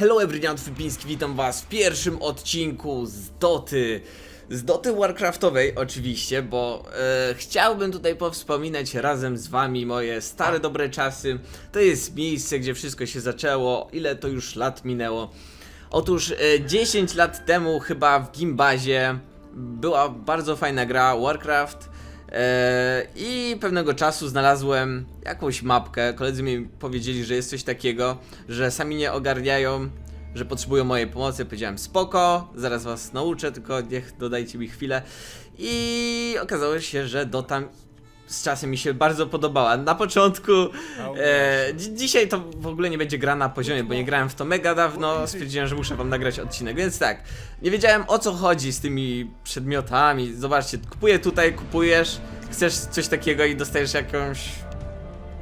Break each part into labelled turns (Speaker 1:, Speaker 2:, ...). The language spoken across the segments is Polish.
Speaker 1: Hello everyone, Fipiński, witam was w pierwszym odcinku z Doty. Z Doty Warcraftowej oczywiście, bo e, chciałbym tutaj powspominać razem z wami moje stare dobre czasy. To jest miejsce, gdzie wszystko się zaczęło, ile to już lat minęło. Otóż e, 10 lat temu chyba w Gimbazie była bardzo fajna gra Warcraft. E, I pewnego czasu znalazłem jakąś mapkę. Koledzy mi powiedzieli, że jest coś takiego, że sami nie ogarniają, że potrzebują mojej pomocy. Powiedziałem spoko, zaraz was nauczę, tylko niech dodajcie mi chwilę. I okazało się, że Dota z czasem mi się bardzo podobała. Na początku, e, dzi- dzisiaj to w ogóle nie będzie gra na poziomie, bo nie grałem w to mega dawno. Stwierdziłem, że muszę wam nagrać odcinek, więc tak. Nie wiedziałem o co chodzi z tymi przedmiotami. Zobaczcie, kupuję tutaj, kupujesz, chcesz coś takiego i dostajesz jakąś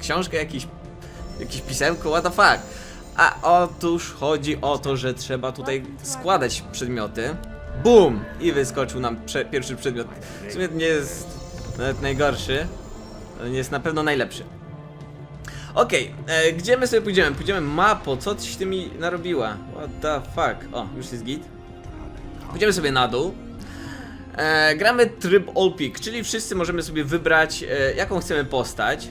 Speaker 1: książkę, jakiś, jakiś pisemko, what the fuck. A otóż chodzi o to, że trzeba tutaj składać przedmioty. Bum! I wyskoczył nam prze pierwszy przedmiot. W sumie nie jest nawet najgorszy, jest na pewno najlepszy. Okej, e, gdzie my sobie pójdziemy? Pójdziemy mapo, co tyś ty mi narobiła? What the fuck? O, już jest git. Pójdziemy sobie na dół. E, gramy tryb All Pick, czyli wszyscy możemy sobie wybrać, e, jaką chcemy postać.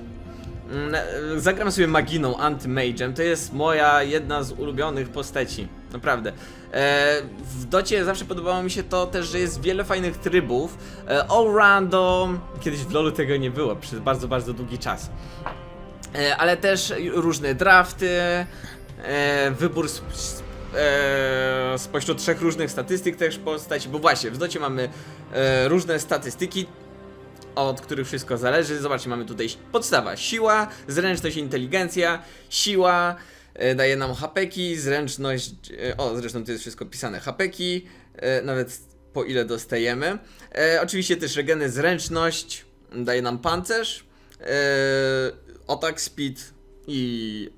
Speaker 1: Mm, e, Zagramy sobie Maginą, Anti-Mage'em. To jest moja jedna z ulubionych postaci. Naprawdę. E, w docie zawsze podobało mi się to też, że jest wiele fajnych trybów. E, all random. Kiedyś w LoLu tego nie było przez bardzo, bardzo długi czas. E, ale też różne drafty, wybór e, spośród trzech różnych statystyk też postaci, bo właśnie w docie mamy e, różne statystyki, od których wszystko zależy. Zobaczcie, mamy tutaj podstawa, siła, zręczność, inteligencja, siła, daje nam hapeki, zręczność, e, o zresztą to jest wszystko pisane, hapeki, e, nawet po ile dostajemy. E, oczywiście też regeny, zręczność, daje nam pancerz, e, attack speed i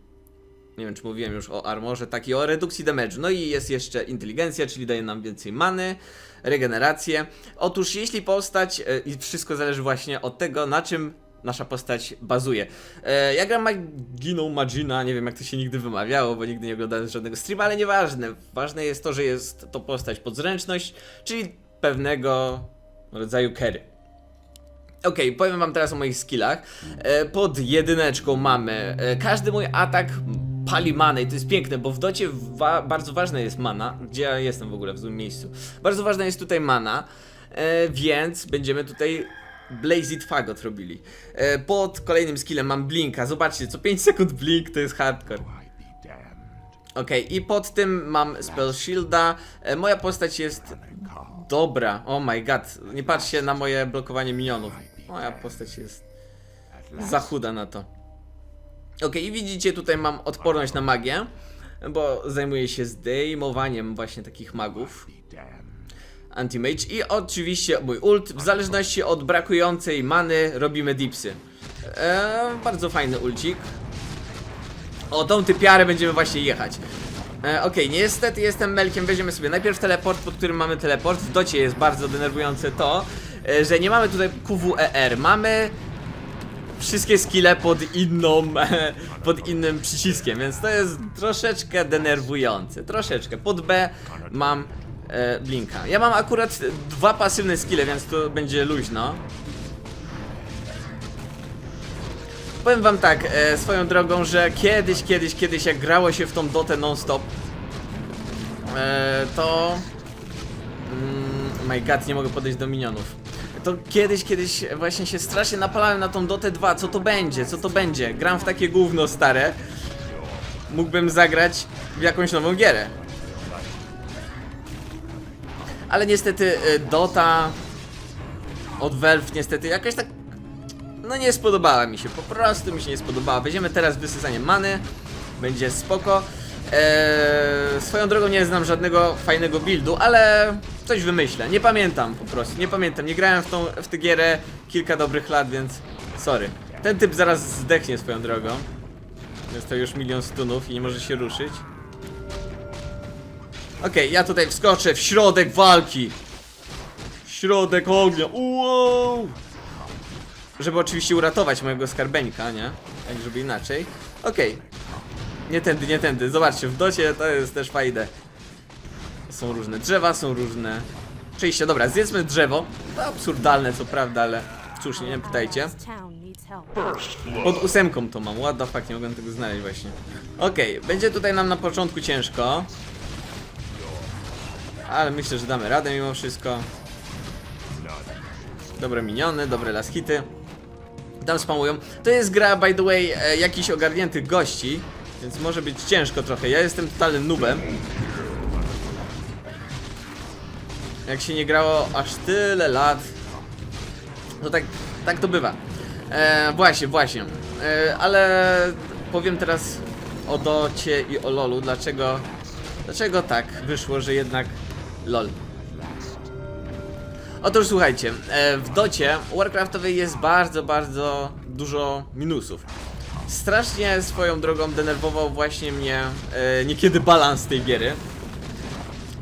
Speaker 1: nie wiem czy mówiłem już o armorze, tak i o redukcji damage'u. No i jest jeszcze inteligencja, czyli daje nam więcej many, regenerację. Otóż jeśli postać, e, i wszystko zależy właśnie od tego, na czym nasza postać bazuje. E, ja gram Maginą Magina, nie wiem jak to się nigdy wymawiało, bo nigdy nie oglądałem żadnego streama, ale nieważne. Ważne jest to, że jest to postać pod zręczność, czyli pewnego rodzaju carry. Okej, powiem wam teraz o moich skillach. E, pod jedyneczką mamy e, każdy mój atak pali manę i to jest piękne, bo w docie wa bardzo ważna jest mana. Gdzie ja jestem w ogóle w złym miejscu? Bardzo ważna jest tutaj mana, więc będziemy tutaj Blazed Fagot robili. E, pod kolejnym skillem mam Blinka. Zobaczcie, co 5 sekund Blink to jest hardcore. Okej, i pod tym mam Spell Shielda. E, moja postać jest dobra. Oh my god, nie patrzcie na moje blokowanie minionów. Moja postać jest za chuda na to. Okej, i widzicie, tutaj mam odporność na magię, bo zajmuję się zdejmowaniem właśnie takich magów. Anti-Mage i oczywiście mój ult, w zależności od brakującej many robimy dipsy. Eee, bardzo fajny ulcik. O, tą typiarę będziemy właśnie jechać. E, Okej, niestety jestem Melkiem, weźmiemy sobie najpierw teleport, pod którym mamy teleport. W docie jest bardzo denerwujące to, e, że nie mamy tutaj QWER. Mamy wszystkie skille pod inną, pod innym przyciskiem, więc to jest troszeczkę denerwujące. Troszeczkę. Pod B mam e, Blinka. Ja mam akurat dwa pasywne skille, więc to będzie luźno. Powiem wam tak, e, swoją drogą, że kiedyś, kiedyś, kiedyś jak grało się w tą dotę non-stop, e, to... Mm, my god, nie mogę podejść do minionów. To kiedyś, kiedyś właśnie się strasznie napalałem na tą Dotę 2, co to będzie, co to będzie. Gram w takie gówno stare. Mógłbym zagrać w jakąś nową gierę. Ale niestety e, Dota od Valve niestety jakoś tak no nie spodobała mi się, po prostu mi się nie spodobała. Weźmiemy teraz wysysanie many, będzie spoko. Eee, swoją drogą nie znam żadnego fajnego buildu, ale coś wymyślę. Nie pamiętam po prostu, nie pamiętam. Nie grałem w, tą, w tę gierę kilka dobrych lat, więc sorry. Ten typ zaraz zdechnie swoją drogą. Jest to już milion stunów i nie może się ruszyć. Okej, ja tutaj wskoczę w środek walki. W środek ognia. Wow! Żeby oczywiście uratować mojego skarbeńka, nie? Jak żeby inaczej. Okej. Nie tędy, nie tędy. Zobaczcie, w docie to jest też fajne. Są różne drzewa, są różne przejścia. Dobra, zjedzmy drzewo. To absurdalne, co prawda, ale cóż, nie, nie pytajcie. Pod ósemką to mam, what the fuck, nie mogłem tego znaleźć właśnie. Okej, będzie tutaj nam na początku ciężko. Ale myślę, że damy radę mimo wszystko. Dobre miniony, dobre last hity. Tam spamują. To jest gra, by the way, e, jakichś ogarniętych gości, więc może być ciężko trochę. Ja jestem totalnym nubem. Jak się nie grało aż tyle lat, no tak, tak to bywa. E, właśnie, właśnie. E, ale powiem teraz o Docie i o LoLu. Dlaczego, dlaczego tak wyszło, że jednak LoL? Otóż słuchajcie, e, w Docie Warcraftowej jest bardzo, bardzo dużo minusów. Strasznie swoją drogą denerwował właśnie mnie e, niekiedy balans tej giery.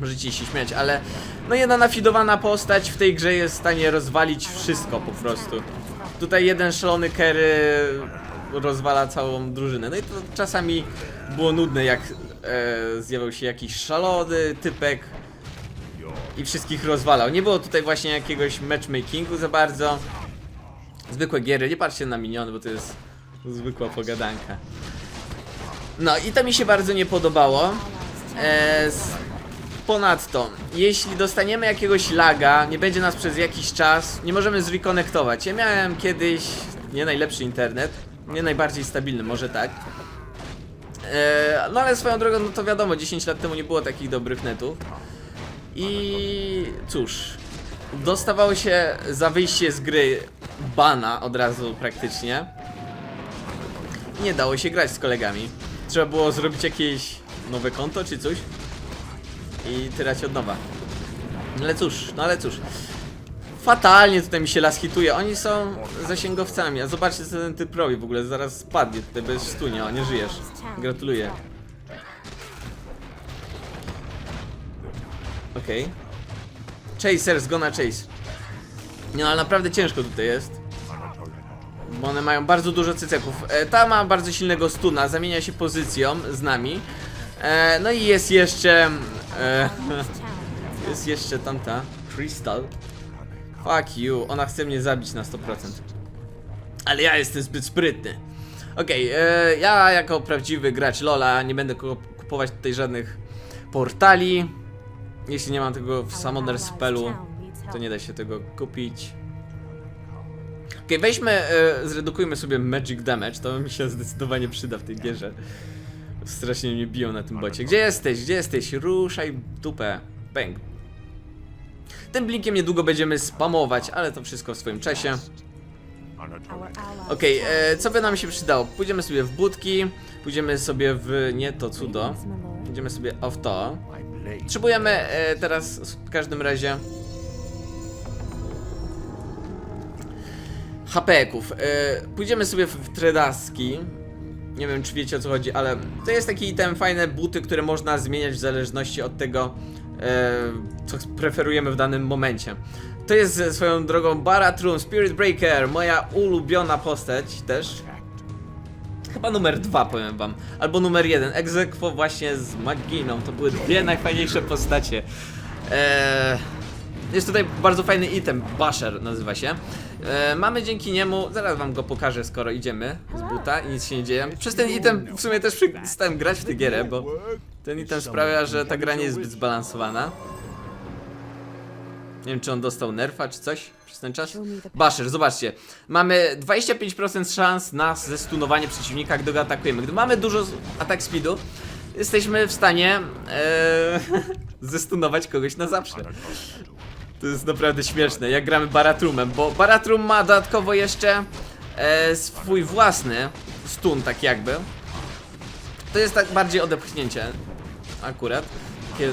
Speaker 1: Możecie się śmiać, ale no jedna nafidowana postać w tej grze jest w stanie rozwalić wszystko po prostu. Tutaj jeden szalony Kerry rozwala całą drużynę. No i to czasami było nudne, jak e, zjawiał się jakiś szalony typek i wszystkich rozwalał. Nie było tutaj właśnie jakiegoś matchmakingu za bardzo. Zwykłe giery, nie patrzcie na miniony, bo to jest zwykła pogadanka. No i to mi się bardzo nie podobało. E, s- ponadto, jeśli dostaniemy jakiegoś laga, nie będzie nas przez jakiś czas, nie możemy zrekonektować. Ja miałem kiedyś nie najlepszy internet, nie najbardziej stabilny, może tak. E, no ale swoją drogą, no to wiadomo, 10 lat temu nie było takich dobrych netów. I cóż, dostawało się za wyjście z gry bana od razu praktycznie. Nie dało się grać z kolegami. Trzeba było zrobić jakieś nowe konto czy coś i tyrać od nowa. No ale cóż, no ale cóż. Fatalnie tutaj mi się las hituje. Oni są zasięgowcami, a zobaczcie co ten typ robi w ogóle. Zaraz spadnie tutaj bez stunia, nie żyjesz. Gratuluję. Okej. Chasers, gonna chase. No, ale naprawdę ciężko tutaj jest. Bo one mają bardzo dużo cyceków. E, ta ma bardzo silnego stuna, zamienia się pozycją z nami. E, no i jest jeszcze... E, jest jeszcze tamta. Crystal. Fuck you, ona chce mnie zabić na 100%. Ale ja jestem zbyt sprytny. Okej, e, ja jako prawdziwy gracz Lola nie będę ku- kupować tutaj żadnych portali. Jeśli nie mam tego w Summoner Spellu, to nie da się tego kupić. Okej, weźmy, e, zredukujmy sobie Magic Damage, to mi się zdecydowanie przyda w tej gierze. Strasznie mnie biją na tym bocie. Gdzie jesteś? Gdzie jesteś? Ruszaj dupę. Bang. Tym blinkiem niedługo będziemy spamować, ale to wszystko w swoim czasie. Okej, e, co by nam się przydało? Pójdziemy sobie w budki, pójdziemy sobie w nie to cudo. Idziemy sobie w to. Potrzebujemy e, teraz w każdym razie HP-ków. E, pójdziemy sobie w, w Tredaski. Nie wiem, czy wiecie o co chodzi, ale to jest taki item, fajne buty, które można zmieniać w zależności od tego, e, co preferujemy w danym momencie. To jest swoją drogą Baratrum Spirit Breaker, moja ulubiona postać też. Chyba numer dwa, powiem wam. Albo numer jeden. Egzekwo właśnie z Maginą. To były dwie najfajniejsze postacie. Eee, jest tutaj bardzo fajny item. Basher nazywa się. Eee, mamy dzięki niemu. Zaraz wam go pokażę, skoro idziemy z buta i nic się nie dzieje. Przez ten item w sumie też przestałem grać w tę gierę, bo ten item sprawia, że ta gra nie jest zbyt zbalansowana. Nie wiem, czy on dostał nerfa, czy coś przez ten czas. Basher, zobaczcie. Mamy 25% szans na zestunowanie przeciwnika, gdy go atakujemy. Gdy mamy dużo atak speedu, jesteśmy w stanie e, zestunować kogoś na zawsze. To jest naprawdę śmieszne, jak gramy Baratrumem, bo Baratrum ma dodatkowo jeszcze e, swój własny stun, tak jakby. To jest tak bardziej odepchnięcie, akurat. Takie, e,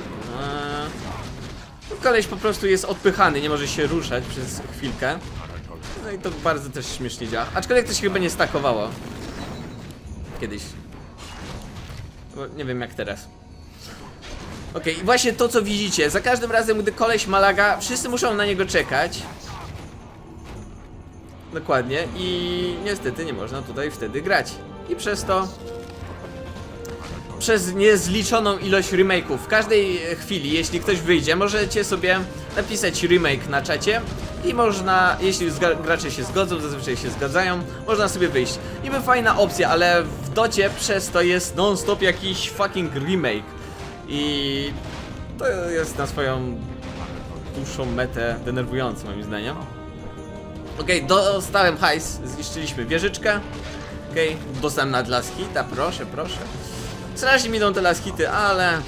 Speaker 1: Koleś po prostu jest odpychany, nie może się ruszać przez chwilkę. No i to bardzo też śmiesznie działa. Aczkolwiek to się chyba nie stakowało. Kiedyś. Bo nie wiem jak teraz. I właśnie to co widzicie, za każdym razem gdy koleś ma laga, wszyscy muszą na niego czekać. Dokładnie i niestety nie można tutaj wtedy grać. I przez to przez niezliczoną ilość remake'ów. W każdej chwili, jeśli ktoś wyjdzie, możecie sobie napisać remake na czacie i można, jeśli gracze się zgodzą, zazwyczaj się zgadzają, można sobie wyjść. Niby fajna opcja, ale w docie przez to jest non-stop jakiś fucking remake. I to jest na swoją dłuższą metę denerwujące moim zdaniem. Okej, dostałem hajs, zniszczyliśmy wieżyczkę. Okej, dostałem na hita, proszę, proszę. Strasznie mi idą te las hity, ale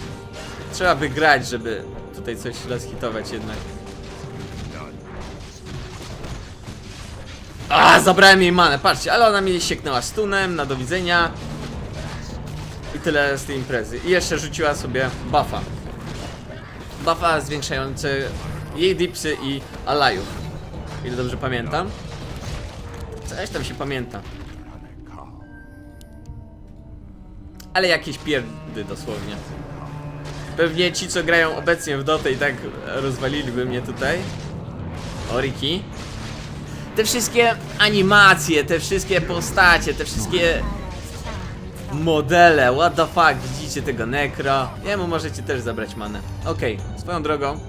Speaker 1: trzeba wygrać, żeby tutaj coś las hitować jednak. A, zabrałem jej manę, patrzcie, ale ona mi sieknęła stunem, na do widzenia. I tyle z tej imprezy. I jeszcze rzuciła sobie buffa. Buffa zwiększający jej dipsy i alajów. Ile dobrze pamiętam. Coś tam się pamięta. Ale jakieś pierdy dosłownie. Pewnie ci, co grają obecnie w Dotę i tak rozwaliliby mnie tutaj. Oriki. Te wszystkie animacje, te wszystkie postacie, te wszystkie modele, what the fuck, widzicie tego Necro? Jemu możecie też zabrać manę. Okej, swoją drogą,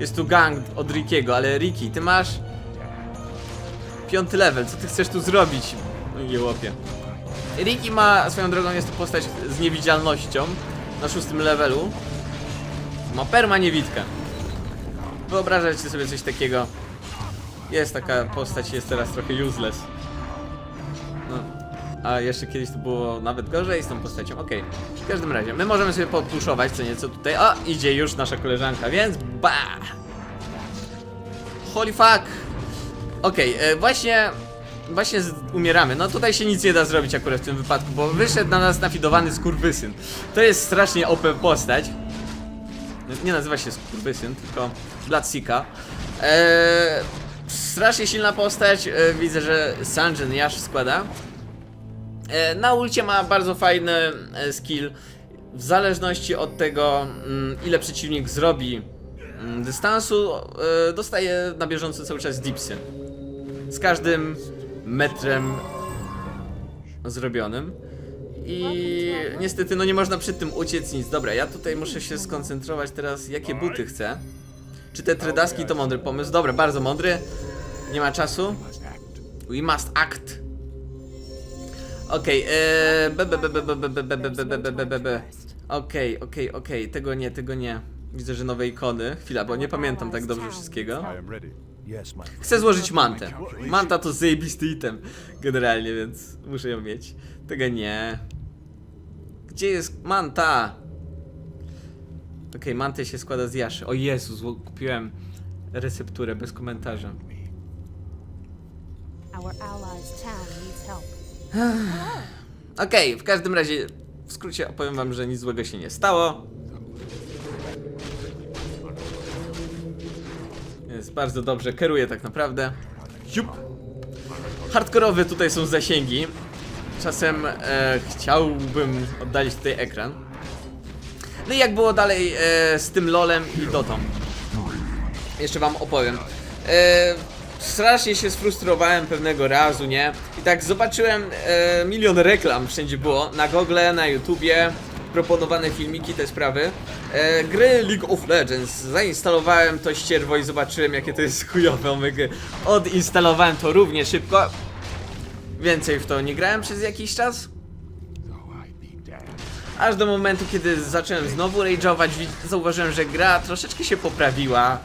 Speaker 1: jest tu gang od Rickiego, ale Ricky, ty masz piąty level, co ty chcesz tu zrobić? No nie łopie. Ricky ma, swoją drogą, jest to postać z niewidzialnością na szóstym levelu. Ma perma niewidkę. Wyobrażacie sobie coś takiego. Jest taka postać, jest teraz trochę useless. No. A jeszcze kiedyś to było nawet gorzej z tą postacią. Okej. W każdym razie, my możemy sobie podpuszować co nieco tutaj. O, idzie już nasza koleżanka, więc ba! Holy fuck! Okej, e, właśnie. Właśnie umieramy. No tutaj się nic nie da zrobić akurat w tym wypadku, bo wyszedł na nas nafidowany skurwysyn. To jest strasznie OP postać. Nie nazywa się skurwysyn, tylko Bloodsika. Eee, strasznie silna postać. E, widzę, że Sanjin Yash składa. E, Na ulcie ma bardzo fajny e, skill. W zależności od tego, mm, ile przeciwnik zrobi mm, dystansu, e, dostaje na bieżąco cały czas dipsy. Z każdym metrem zrobionym. I niestety no nie można przed tym uciec nic. Dobra, ja tutaj muszę się skoncentrować teraz, jakie buty chcę. Czy te tredaski to mądry pomysł? Dobra, bardzo mądry. Nie ma czasu. We must act. Okej, Okej, okej, okej, tego nie, tego nie. Widzę, że nowe ikony. Chwila, bo nie pamiętam tak dobrze wszystkiego. Chcę złożyć mantę. Manta to zajebisty item, generalnie, więc muszę ją mieć. Tego nie. Gdzie jest manta? Okej, mantę się składa z jaszy. O Jezu, kupiłem recepturę bez komentarza. Okej, w każdym razie, w skrócie opowiem wam, że nic złego się nie stało. Jest bardzo dobrze, kieruję tak naprawdę. Siup. Hardkorowe tutaj są zasięgi. Czasem e, chciałbym oddalić tutaj ekran. No i jak było dalej e, z tym LOLem i Dotą. Jeszcze wam opowiem. E, strasznie się sfrustrowałem pewnego razu, nie? I tak zobaczyłem e, milion reklam wszędzie było, na Google, na YouTubie, proponowane filmiki, te sprawy. E, gry League of Legends. Zainstalowałem to ścierwo i zobaczyłem jakie to jest chujowe omega. Odinstalowałem to równie szybko. Więcej w to nie grałem przez jakiś czas. Aż do momentu, kiedy zacząłem znowu rage'ować, zauważyłem, że gra troszeczkę się poprawiła.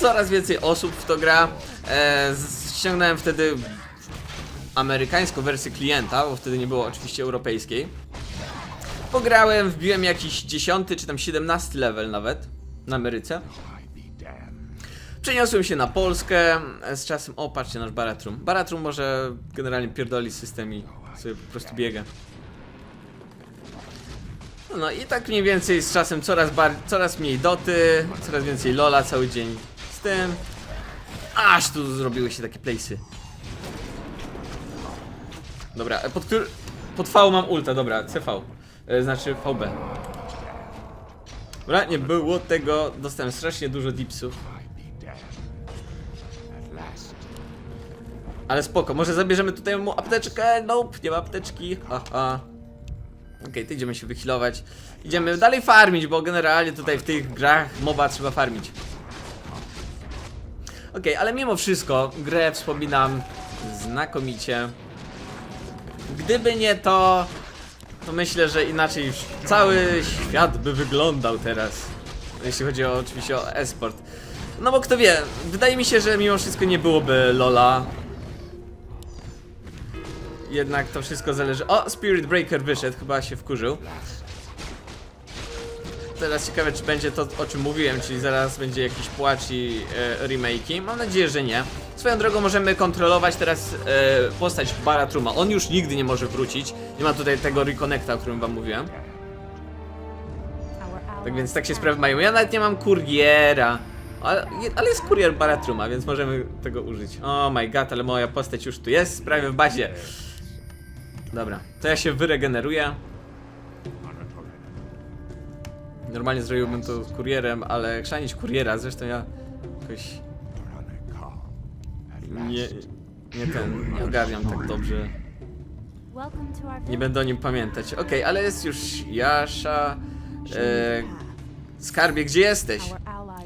Speaker 1: Coraz więcej osób w to gra. E, ściągnąłem wtedy amerykańską wersję klienta, bo wtedy nie było oczywiście europejskiej. Pograłem, wbiłem jakiś 10 czy tam 17 level nawet na Ameryce. Przeniosłem się na Polskę e, z czasem. O, patrzcie, nasz Baratrum. Baratrum może generalnie pierdoli system i sobie po prostu biega. No i tak mniej więcej z czasem coraz, bar- coraz mniej doty, coraz więcej lola cały dzień z tym. Aż tu zrobiły się takie place'y. Dobra, e, pod który... Pod V mam ulta, dobra, CV. E, znaczy VB. Dobra, nie było tego, dostałem strasznie dużo dipsów. Ale spoko, może zabierzemy tutaj mu apteczkę? Nope, nie ma apteczki, haha. Okej, to idziemy się wychilować. Idziemy dalej farmić, bo generalnie tutaj w tych grach MOBA trzeba farmić. Okej, ale mimo wszystko grę wspominam znakomicie. Gdyby nie to, to myślę, że inaczej już cały świat by wyglądał teraz. Jeśli chodzi o, oczywiście o esport. No bo kto wie, wydaje mi się, że mimo wszystko nie byłoby Lola. Jednak to wszystko zależy. O, Spirit Breaker wyszedł, chyba się wkurzył. Teraz ciekawe, czy będzie to, o czym mówiłem, czyli zaraz będzie jakiś płacz i e, remake'i. Mam nadzieję, że nie. Swoją drogą możemy kontrolować teraz e, postać Baratruma. On już nigdy nie może wrócić. Nie ma tutaj tego reconnecta, o którym wam mówiłem. Tak więc tak się sprawy mają. Ja nawet nie mam kuriera. Ale, ale jest kurier Baratruma, więc możemy tego użyć. Oh my god, ale moja postać już tu jest, prawie w bazie. Dobra, to ja się wyregeneruję. Normalnie zrobiłbym to kurierem, ale chrzanić kuriera, zresztą ja jakoś nie, nie ten, nie ogarniam tak dobrze. Nie będę o nim pamiętać. Okej, ale jest już Jasza. E, skarbie, gdzie jesteś?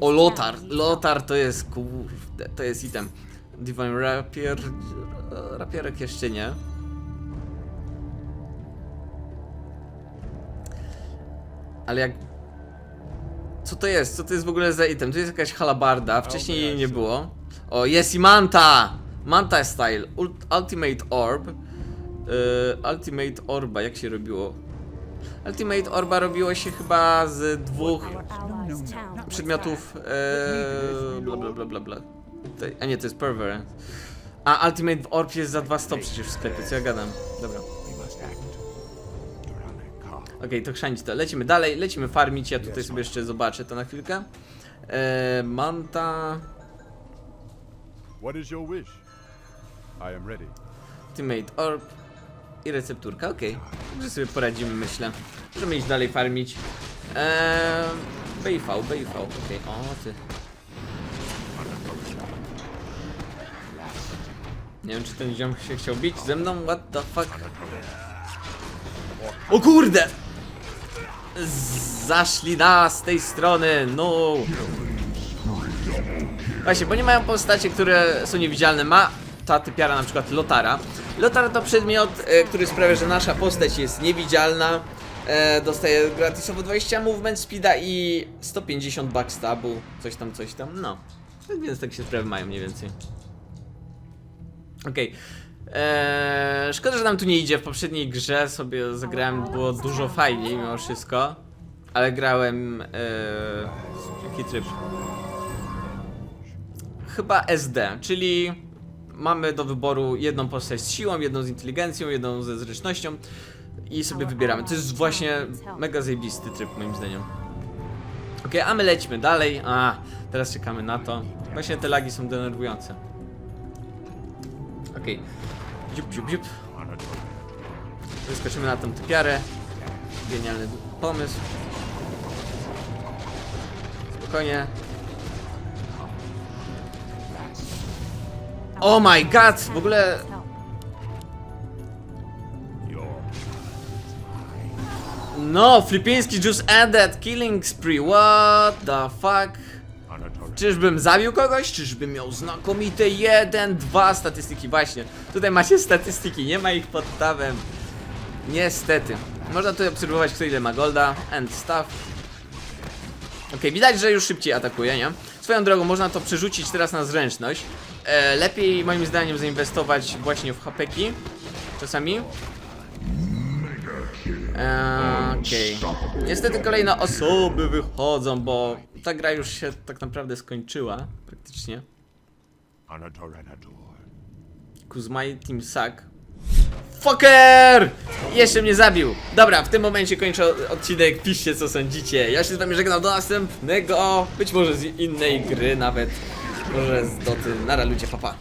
Speaker 1: O, Lotar. Lotar to jest, kurde, to jest item. Divine Rapier, rapierek jeszcze nie. Ale jak... Co to jest? Co to jest w ogóle za item? To jest jakaś halabarda, wcześniej jej nie było. O, jest i Manta! Manta Style, Ult Ultimate Orb. Yy, Ultimate Orba, jak się robiło? Ultimate Orba robiło się chyba z dwóch przedmiotów. E, bla bla bla bla bla. A nie, to jest Perverance. A Ultimate Orb jest za 200 przecież w sklepie, co ja gadam. Dobra. Okej, to chrzanić to. Lecimy dalej, lecimy farmić. Ja tutaj sobie jeszcze zobaczę to na chwilkę. E, Manta.
Speaker 2: What is your wish? I am ready.
Speaker 1: Orb i recepturka, okej. Dobrze sobie poradzimy, myślę. Możemy iść dalej farmić. Eee, BIV, BIV, okej, o ty. Nie wiem, czy ten ziom się chciał bić ze mną, what the fuck. O kurde! Zaszli nas z tej strony, no! Właśnie, bo nie mają postacie, które są niewidzialne. Ma ta typiara na przykład Lotara. Lotar to przedmiot, e, który sprawia, że nasza postać jest niewidzialna. E, dostaje gratisowo 20 movement speeda i 150 backstabu, coś tam, coś tam, no. Tak więc tak się sprawy mają mniej więcej. Okej. Eee, szkoda, że nam tu nie idzie. W poprzedniej grze sobie zagrałem, było dużo fajniej mimo wszystko. Ale grałem... Eee, jaki tryb? Chyba SD, czyli mamy do wyboru jedną postać z siłą, jedną z inteligencją, jedną ze zręcznością i sobie wybieramy. To jest właśnie mega zajebisty tryb moim zdaniem. Okej, a my lecimy dalej. A, teraz czekamy na to. Właśnie te lagi są denerwujące. Okej. Dziup, dziup, dziup. Wyskoczymy na tą typiarę. Genialny pomysł. Spokojnie. Oh my god! W ogóle No, filipiński just ended killing spree. What the fuck? Czyżbym zabił kogoś? Czyżbym miał znakomite 1, 2 statystyki? Właśnie, tutaj macie statystyki, nie ma ich pod tabem. Niestety. Można tutaj obserwować kto ile ma golda and stuff. Okej, widać, że już szybciej atakuje, nie? Swoją drogą można to przerzucić teraz na zręczność. E, lepiej moim zdaniem zainwestować właśnie w hapeki. Czasami. Eee, Okej. Niestety kolejne osoby wychodzą, bo ta gra już się tak naprawdę skończyła. Praktycznie. Kuzmai Team Suck. Fucker! Jeszcze mnie zabił. Dobra, w tym momencie kończę odcinek. Piszcie co sądzicie. Ja się z wami żegnam do następnego. Być może z innej gry nawet. Może z doty. Nara ludzie, papa.